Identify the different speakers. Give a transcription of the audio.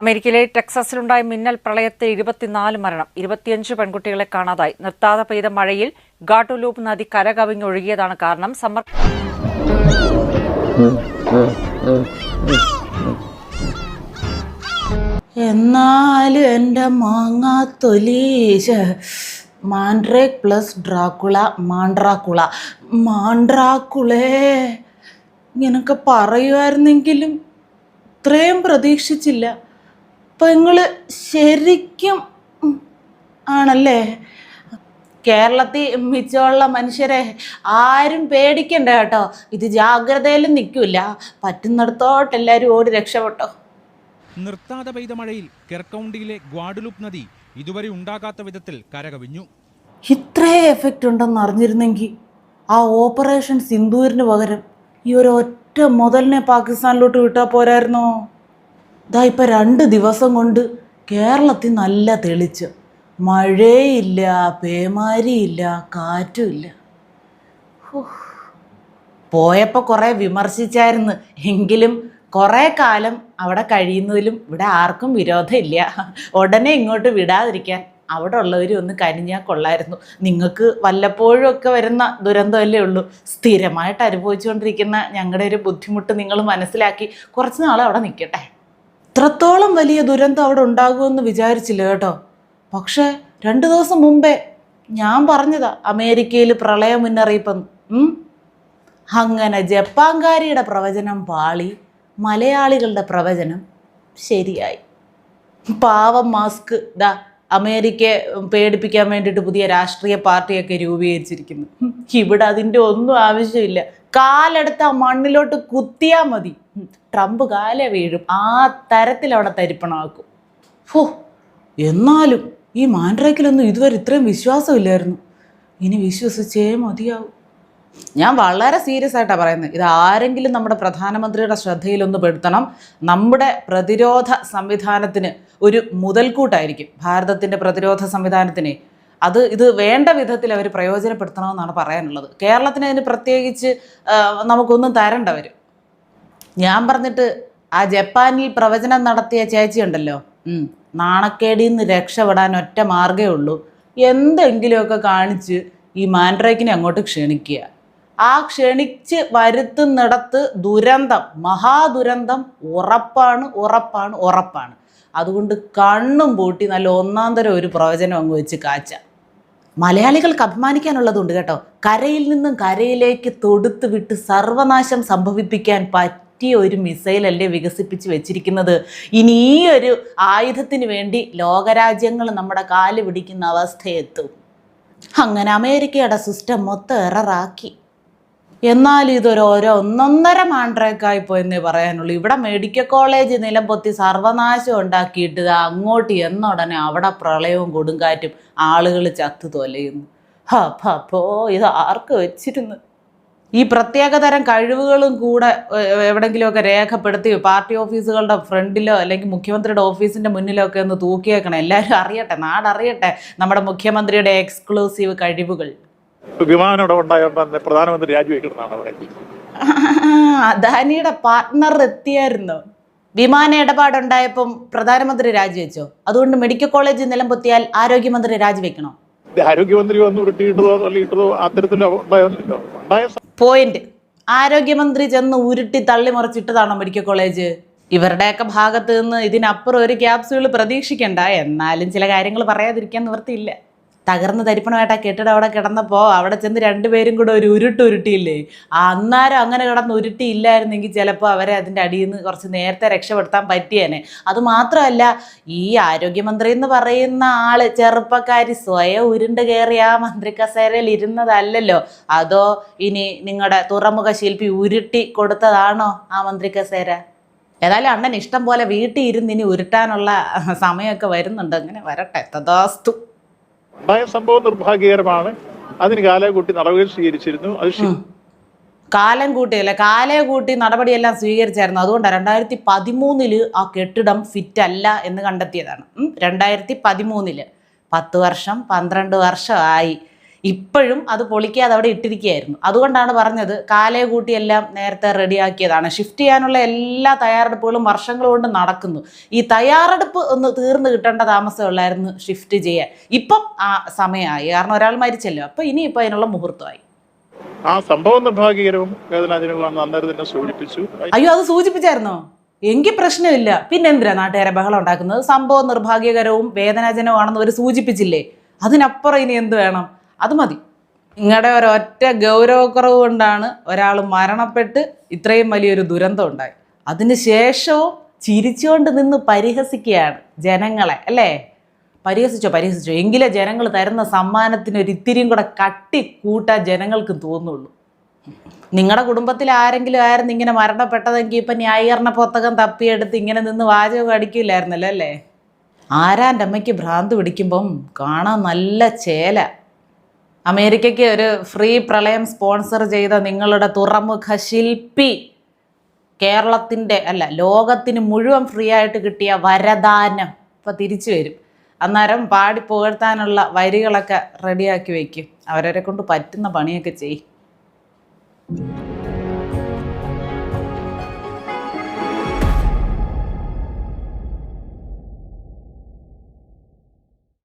Speaker 1: അമേരിക്കയിലെ ടെക്സസിലുണ്ടായ മിന്നൽ പ്രളയത്തിൽ ഇരുപത്തിനാല് മരണം ഇരുപത്തിയഞ്ച് പെൺകുട്ടികളെ കാണാതായി. നിർത്താതെ പെയ്ത മഴയിൽ ഗാട്ടുലൂപ്പ് നദി കരകവിഞ്ഞൊഴുകിയതാണ് കാരണം സമ്മർ
Speaker 2: എന്നാലും എന്റെ മാങ്ങാത്തൊലീശ മാൻഡ്രേക്ക് പ്ലസ് ഡ്രാക്കുള മാൻഡ്രാക്കുള. മാൻഡ്രാക്കുളേ. ഇങ്ങനൊക്കെ പറയുമായിരുന്നെങ്കിലും ഇത്രയും പ്രതീക്ഷിച്ചില്ല. പെങ്ങൾ ശരിക്കും ആണല്ലേ? കേരളത്തിൽ മിച്ചമുള്ള മനുഷ്യരെ ആരും പേടിക്കണ്ട കേട്ടോ. ഇത് ജാഗ്രതയിലും നിൽക്കില്ല. പറ്റുന്നിടത്തോട്ട് എല്ലാവരും ഓടി രക്ഷപ്പെട്ടോ.
Speaker 3: നിർത്താതെ പെയ്ത മഴയിൽ കെർക്കൗണ്ടിയിലെ ഗ്വാഡുലുപ് നദി ഇതുവരെ ഉണ്ടാകാത്ത വിധത്തിൽ കരകവിഞ്ഞു.
Speaker 2: ഇത്രേ എഫക്റ്റ് ഉണ്ടെന്ന് അറിഞ്ഞിരുന്നെങ്കിൽ ആ ഓപ്പറേഷൻ സിന്ദൂരിന് പകരം ഈ ഒരു ഒറ്റ മുതലിനെ പാകിസ്ഥാനിലോട്ട് വിട്ടാൽ പോരായിരുന്നോ? ഇതാ ഇപ്പം രണ്ട് ദിവസം കൊണ്ട് കേരളത്തിൽ നല്ല തെളിച്ച്. മഴയില്ല പേമാരിയില്ല കാറ്റുമില്ല. പോയപ്പോൾ കുറേ വിമർശിച്ചായിരുന്നു. എങ്കിലും കുറേ കാലം അവിടെ കഴിയുന്നതിലും ഇവിടെ ആർക്കും വിരോധമില്ല. ഉടനെ ഇങ്ങോട്ട് വിടാതിരിക്കാൻ അവിടെ ഉള്ളവരും ഒന്ന് കനിഞ്ഞാൽ കൊള്ളായിരുന്നു. നിങ്ങൾക്ക് വല്ലപ്പോഴും ഒക്കെ വരുന്ന ദുരന്തമല്ലേ ഉള്ളൂ. സ്ഥിരമായിട്ട് അനുഭവിച്ചുകൊണ്ടിരിക്കുന്ന ഞങ്ങളുടെ ഒരു ബുദ്ധിമുട്ട് നിങ്ങൾ മനസ്സിലാക്കി കുറച്ച് നാൾ അവിടെ നിൽക്കട്ടെ. ഇത്രത്തോളം വലിയ ദുരന്തം അവിടെ ഉണ്ടാകുമെന്ന് വിചാരിച്ചില്ല കേട്ടോ. പക്ഷേ രണ്ട് ദിവസം മുമ്പേ ഞാൻ പറഞ്ഞതാ അമേരിക്കയിൽ പ്രളയ മുന്നറിയിപ്പെന്ന്. അങ്ങനെ ജപ്പാൻകാരിയുടെ പ്രവചനം പാളി മലയാളികളുടെ പ്രവചനം ശരിയായി. പാവം മാസ്ക്. ദാ അമേരിക്കയെ പേടിപ്പിക്കാൻ വേണ്ടിയിട്ട് പുതിയ രാഷ്ട്രീയ പാർട്ടിയൊക്കെ രൂപീകരിച്ചിരിക്കുന്നു. ഇവിടെ അതിന്റെ ഒന്നും ആവശ്യമില്ല. കാലെടുത്ത് ആ മണ്ണിലോട്ട് കുത്തിയാൽ മതി. ട്രംപ് കാലെ വീഴും. ആ തരത്തിൽ അവിടെ തരിപ്പണമാക്കും. ഹോ എന്നാലും ഈ മാൻഡ്രേക്കിലൊന്നും ഇതുവരെ ഇത്രയും വിശ്വാസമില്ലായിരുന്നു. ഇനി വിശ്വസിച്ചേ മതിയാവും. ഞാൻ വളരെ സീരിയസ് ആയിട്ടാണ് പറയുന്നത്. ഇത് ആരെങ്കിലും നമ്മുടെ പ്രധാനമന്ത്രിയുടെ ശ്രദ്ധയിലൊന്ന് പെടുത്തണം. നമ്മുടെ പ്രതിരോധ സംവിധാനത്തിന് ഒരു മുതൽക്കൂട്ടായിരിക്കും. ഭാരതത്തിന്റെ പ്രതിരോധ സംവിധാനത്തിന്. അത് ഇത് വേണ്ട വിധത്തിൽ അവർ പ്രയോജനപ്പെടുത്തണമെന്നാണ് പറയാനുള്ളത്. കേരളത്തിന് അതിന് പ്രത്യേകിച്ച് നമുക്കൊന്നും തരേണ്ട ഞാൻ പറഞ്ഞിട്ട് ആ ജപ്പാനിൽ പ്രവചനം നടത്തിയ ചേച്ചി ഉണ്ടല്ലോ. ഉം, നാണക്കേടിൽ നിന്ന് രക്ഷപ്പെടാൻ ഒറ്റ മാർഗേ ഉള്ളൂ. എന്തെങ്കിലുമൊക്കെ കാണിച്ച് ഈ മാൻഡ്രേക്കിനെ അങ്ങോട്ട് ക്ഷണിക്കുക. ആ ക്ഷണിച്ച് വരുത്തുന്നിടത്ത് ദുരന്തം മഹാദുരന്തം ഉറപ്പാണ് ഉറപ്പാണ് ഉറപ്പാണ്. അതുകൊണ്ട് കണ്ണും പൂട്ടി നല്ല ഒന്നാം തരം ഒരു പ്രവചനം അങ്ങ് വെച്ച് കാച്ച. മലയാളികൾക്ക് അഭിമാനിക്കാനുള്ളതുണ്ട് കേട്ടോ. കരയിൽ നിന്നും കരയിലേക്ക് തൊടുത്ത് വിട്ട് സർവനാശം സംഭവിപ്പിക്കാൻ പറ്റിയ ഒരു മിസൈലല്ലേ വികസിപ്പിച്ച് വെച്ചിരിക്കുന്നത്. ഇനി ഈ ഒരു ആയുധത്തിന് വേണ്ടി ലോകരാജ്യങ്ങൾ നമ്മുടെ കാൽ പിടിക്കുന്ന അവസ്ഥയെത്തും. അങ്ങനെ അമേരിക്കയുടെ സിസ്റ്റം മൊത്തം എററാക്കി. എന്നാലും ഇതൊരു ഓരോ ഒന്നൊന്നര മാണ്ട്രേക്കായി പോയെന്നേ പറയാനുള്ളൂ. ഇവിടെ മെഡിക്കൽ കോളേജ് നിലംപൊത്തി സർവനാശം ഉണ്ടാക്കിയിട്ട് അങ്ങോട്ട് എന്നുടനെ അവിടെ പ്രളയവും കൊടുങ്കാറ്റും ആളുകൾ ചത്തു തൊലയുന്നു. അപ്പോ ഇത് ആർക്ക് വെച്ചിരുന്നു? ഈ പ്രത്യേകതരം കഴിവുകളും കൂടെ എവിടെങ്കിലുമൊക്കെ രേഖപ്പെടുത്തി പാർട്ടി ഓഫീസുകളുടെ ഫ്രണ്ടിലോ അല്ലെങ്കിൽ മുഖ്യമന്ത്രിയുടെ ഓഫീസിന്റെ മുന്നിലോ ഒക്കെ ഒന്ന് തൂക്കിയേക്കണം. എല്ലാവരും അറിയട്ടെ നാടറിയട്ടെ നമ്മുടെ മുഖ്യമന്ത്രിയുടെ എക്സ്ക്ലൂസീവ് കഴിവുകൾ.
Speaker 4: വിമാനം ഇവിടെ ഉണ്ടായപ്പോൾ പ്രധാനമന്ത്രി രാജിവെക്കണമെന്നാണ് പറയുന്നത്
Speaker 2: അദാനിയുടെ പാർട്ട്ണർ എത്തിയായിരുന്നു. വിമാന ഇടപാടുണ്ടായപ്പം പ്രധാനമന്ത്രി രാജിവെച്ചോ. അതുകൊണ്ട് മെഡിക്കൽ കോളേജ് നിലംപൊത്തിയാൽ ആരോഗ്യമന്ത്രി രാജിവെക്കണോ?
Speaker 4: ഇത് ആരോഗ്യമന്ത്രി വന്ന് ഉരുട്ടിയിട്ടതോ തള്ളിയിട്ടതോ അത്തരത്തിലോ ഉണ്ടായൊന്നുമില്ല ഉണ്ടായ
Speaker 2: പോയിന്റ് ആരോഗ്യമന്ത്രി ചെന്ന് ഉരുട്ടി തള്ളിമറിച്ചിട്ടതാണോ മെഡിക്കൽ കോളേജ്? ഇവരുടെയൊക്കെ ഭാഗത്ത് നിന്ന് ഇതിനപ്പുറം ഒരു ക്യാപ്സ്യൂൾ പ്രതീക്ഷിക്കണ്ട. എന്നാലും ചില കാര്യങ്ങൾ പറയാതിരിക്കാൻ നിവർത്തിയില്ല തകർന്ന് തരിപ്പണമായിട്ട് കെട്ടിടം അവിടെ കിടന്നപ്പോൾ അവിടെ ചെന്ന് രണ്ടുപേരും കൂടെ ഒരു ഉരുട്ട് ഉരുട്ടിയില്ലേ? അന്നേരം അങ്ങനെ കിടന്ന് ഉരുട്ടിയില്ലായിരുന്നെങ്കിൽ ചിലപ്പോൾ അവരെ അതിന്റെ അടിയിൽ നിന്ന് കുറച്ച് നേരത്തെ രക്ഷപ്പെടുത്താൻ പറ്റിയേനെ. അത് മാത്രമല്ല ഈ ആരോഗ്യമന്ത്രി എന്ന് പറയുന്ന ആൾ ചെറുപ്പക്കാരി സ്വയം ഉരുണ്ട് കയറി ആ മന്ത്രി കസേരയിൽ ഇരുന്നതല്ലല്ലോ. അതോ ഇനി നിങ്ങളുടെ തുറമുഖ ശില്പി ഉരുട്ടി കൊടുത്തതാണോ ആ മന്ത്രി കസേര ഏതായാലും അണ്ണൻ ഇഷ്ടം പോലെ വീട്ടിൽ ഇരുന്ന് ഇനി ഉരുട്ടാനുള്ള സമയമൊക്കെ വരുന്നുണ്ട്. അങ്ങനെ വരട്ടെ തഥാസ്തു
Speaker 4: ഉണ്ടായ സംഭവം നിർഭാഗ്യകരമാണ്. അതിന് കാലകൂട്ടി നടപടികൾ സ്വീകരിച്ചിരുന്നു. അത്
Speaker 2: കാലം കൂട്ടിയല്ല കാലേ കൂട്ടി നടപടിയെല്ലാം സ്വീകരിച്ചായിരുന്നു. അതുകൊണ്ടാണ് രണ്ടായിരത്തി പതിമൂന്നിൽ ആ കെട്ടിടം ഫിറ്റ് അല്ല എന്ന് കണ്ടെത്തിയതാണ്. രണ്ടായിരത്തി പതിമൂന്നിൽ പത്ത് വർഷം പന്ത്രണ്ട് വർഷമായി. ഇപ്പോഴും അത് പൊളിക്കാതെ അവിടെ ഇട്ടിരിക്കുകയായിരുന്നു. അതുകൊണ്ടാണ് പറഞ്ഞത് കാലേ കൂട്ടിയെല്ലാം നേരത്തെ റെഡിയാക്കിയതാണ്. ഷിഫ്റ്റ് ചെയ്യാനുള്ള എല്ലാ തയ്യാറെടുപ്പുകളും വർഷങ്ങൾ കൊണ്ട് നടക്കുന്നു. ഈ തയ്യാറെടുപ്പ് ഒന്ന് തീർന്നു കിട്ടേണ്ട താമസമുള്ളായിരുന്നു ഷിഫ്റ്റ് ചെയ്യാൻ. ഇപ്പം ആ സമയമായി. കാരണം ഒരാൾ മരിച്ചല്ലോ. അപ്പം ഇനിയിപ്പോൾ അതിനുള്ള മുഹൂർത്തമായി.
Speaker 4: ആ സംഭവം നിർഭാഗ്യകരവും വേദനാജനകമാണെന്ന് അന്നേരം തന്നെ സൂചിപ്പിച്ചു.
Speaker 2: അയ്യോ അത് സൂചിപ്പിച്ചായിരുന്നോ? എങ്കിൽ പ്രശ്നമില്ല. പിന്നെ എന്തിനാ നാട്ടുകാരെ ബഹളം ഉണ്ടാക്കുന്നത്? സംഭവം നിർഭാഗ്യകരവും വേദനാജനവുമാണെന്ന് അവർ സൂചിപ്പിച്ചില്ലേ? അതിനപ്പുറം ഇനി എന്ത് വേണം? അത് മതി. നിങ്ങളുടെ ഒരൊറ്റ ഗൗരവക്കുറവ് കൊണ്ടാണ് ഒരാൾ മരണപ്പെട്ട് ഇത്രയും വലിയൊരു ദുരന്തം ഉണ്ടായി. അതിന് ശേഷവും ചിരിച്ചുകൊണ്ട് നിന്ന് പരിഹസിക്കുകയാണ് ജനങ്ങളെ അല്ലേ? പരിഹസിച്ചോ പരിഹസിച്ചോ? എങ്കിലേ ജനങ്ങൾ തരുന്ന സമ്മാനത്തിന് ഒരു ഇത്തിരിയും കൂടെ കട്ടി കൂട്ടാൻ ജനങ്ങൾക്ക് തോന്നുള്ളൂ. നിങ്ങളുടെ കുടുംബത്തിൽ ആരെങ്കിലും ആയിരുന്നു ഇങ്ങനെ മരണപ്പെട്ടതെങ്കിൽ ഇപ്പം ന്യായീകരണ പുസ്തകം തപ്പിയെടുത്ത് ഇങ്ങനെ നിന്ന് വാചകം അടിക്കില്ലായിരുന്നല്ലോ അല്ലേ? ആരാന്റെ അമ്മയ്ക്ക് ഭ്രാന്ത് പിടിക്കുമ്പം കാണാൻ നല്ല ചേല. അമേരിക്കയ്ക്ക് ഒരു ഫ്രീ പ്രളയം സ്പോൺസർ ചെയ്ത നിങ്ങളുടെ തുറമുഖ ശില്പി കേരളത്തിന്റെ അല്ല ലോകത്തിന് മുഴുവൻ ഫ്രീ ആയിട്ട് കിട്ടിയ വരദാനം. ഇപ്പം തിരിച്ചു വരും. അന്നേരം പാടി പുകഴ്ത്താനുള്ള വരികളൊക്കെ റെഡിയാക്കി വയ്ക്കും അവരവരെ കൊണ്ട് പറ്റുന്ന പണിയൊക്കെ ചെയ്യും.